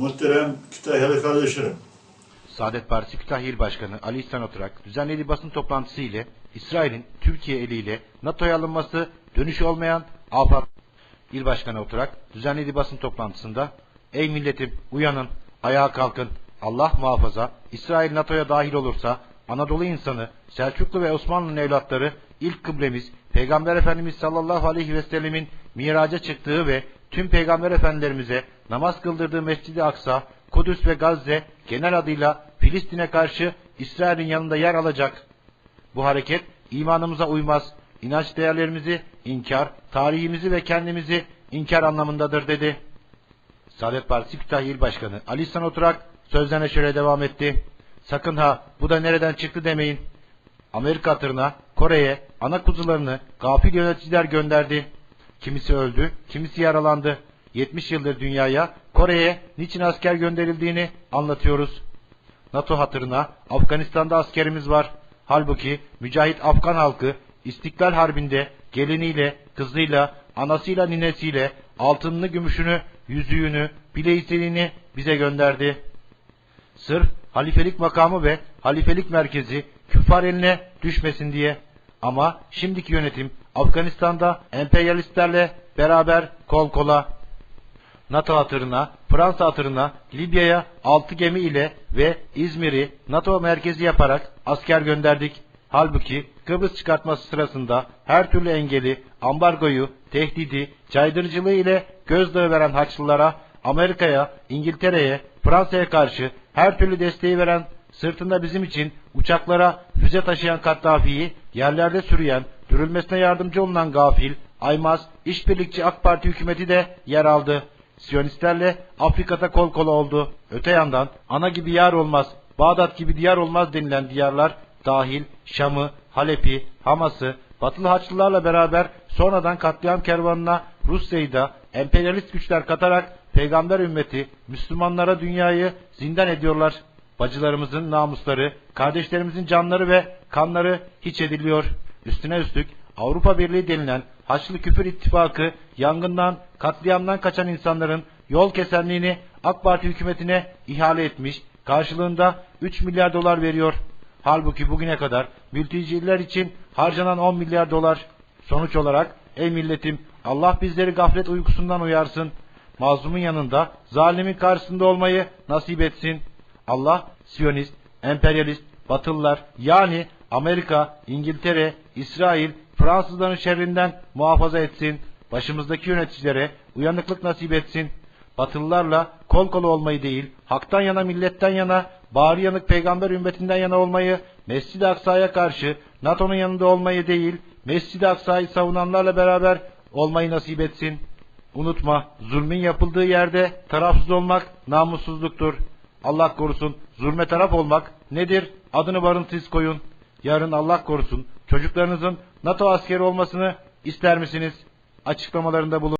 Muhterem Kütahyalı kardeşlerim, Saadet Partisi Kütahya İl Başkanı Ali İhsan Oturak düzenlediği basın toplantısı ile İsrail'in Türkiye eliyle NATO'ya alınması dönüşü olmayan Avrupa İl Başkanı Oturak düzenlediği basın toplantısında Ey milletim uyanın, ayağa kalkın, Allah muhafaza İsrail NATO'ya dahil olursa Anadolu insanı, Selçuklu ve Osmanlı'nın evlatları ilk kıblemiz Peygamber Efendimiz sallallahu aleyhi ve sellemin miraca çıktığı ve tüm peygamber efendilerimize namaz kıldırdığı Mescid-i Aksa, Kudüs ve Gazze genel adıyla Filistin'e karşı İsrail'in yanında yer alacak. Bu hareket imanımıza uymaz, inanç değerlerimizi inkar, tarihimizi ve kendimizi inkar anlamındadır dedi. Saadet Partisi Kütahya İl Başkanı Ali İhsan Oturak sözlerine şöyle devam etti. Sakın ha bu da nereden çıktı demeyin. Amerika hatırına Kore'ye ana kuzularını gafil yöneticiler gönderdi. Kimisi öldü, kimisi yaralandı. 70 yıldır dünyaya Kore'ye niçin asker gönderildiğini anlatıyoruz. NATO hatırına Afganistan'da askerimiz var. Halbuki mücahit Afgan halkı İstiklal Harbi'nde geliniyle, kızıyla, anasıyla, ninesiyle altınını, gümüşünü, yüzüğünü, bileziğini bize gönderdi. Sırf halifelik makamı ve halifelik merkezi küffar eline düşmesin diye. Ama şimdiki yönetim Afganistan'da emperyalistlerle beraber kol kola. NATO hatırına, Fransa hatırına Libya'ya 6 gemi ile ve İzmir'i NATO merkezi yaparak asker gönderdik. Halbuki Kıbrıs çıkartması sırasında her türlü engeli, ambargoyu, tehdidi, caydırıcılığı ile gözdağı veren Haçlılara, Amerika'ya, İngiltere'ye, Fransa'ya karşı her türlü desteği veren, sırtında bizim için uçaklara füze taşıyan Kaddafi'yi yerlerde sürüyen, dürülmesine yardımcı olunan gafil, Aymaz, işbirlikçi AK Parti hükümeti de yer aldı. Siyonistlerle Afrika'da kol kola oldu. Öte yandan ana gibi yar olmaz, Bağdat gibi diyar olmaz denilen diyarlar dahil Şam'ı, Halep'i, Hamas'ı, Batılı Haçlılarla beraber sonradan katliam kervanına Rusya'yı da emperyalist güçler katarak peygamber ümmeti Müslümanlara dünyayı zindan ediyorlar. Bacılarımızın namusları, kardeşlerimizin canları ve kanları hiç ediliyor. Üstüne üstlük Avrupa Birliği denilen Haçlı Küfür İttifakı yangından, katliamdan kaçan insanların yol kesenliğini AK Parti hükümetine ihale etmiş, karşılığında 3 milyar dolar veriyor. Halbuki bugüne kadar mülteciler için harcanan 10 milyar dolar. Sonuç olarak ey milletim Allah bizleri gaflet uykusundan uyarsın. Mazlumun yanında zalimin karşısında olmayı nasip etsin. Allah Siyonist, emperyalist, Batılılar yani Amerika, İngiltere, İsrail, Fransızların şerrinden muhafaza etsin. Başımızdaki yöneticilere uyanıklık nasip etsin. Batılılarla kol kola olmayı değil, haktan yana milletten yana, bağrı yanık peygamber ümmetinden yana olmayı, Mescid-i Aksa'ya karşı NATO'nun yanında olmayı değil, Mescid-i Aksa'yı savunanlarla beraber olmayı nasip etsin. Unutma, zulmün yapıldığı yerde tarafsız olmak namussuzluktur. Allah korusun, zulme taraf olmak nedir? Adını barıntısız koyun. Yarın Allah korusun, çocuklarınızın NATO askeri olmasını ister misiniz? Açıklamalarında bulun.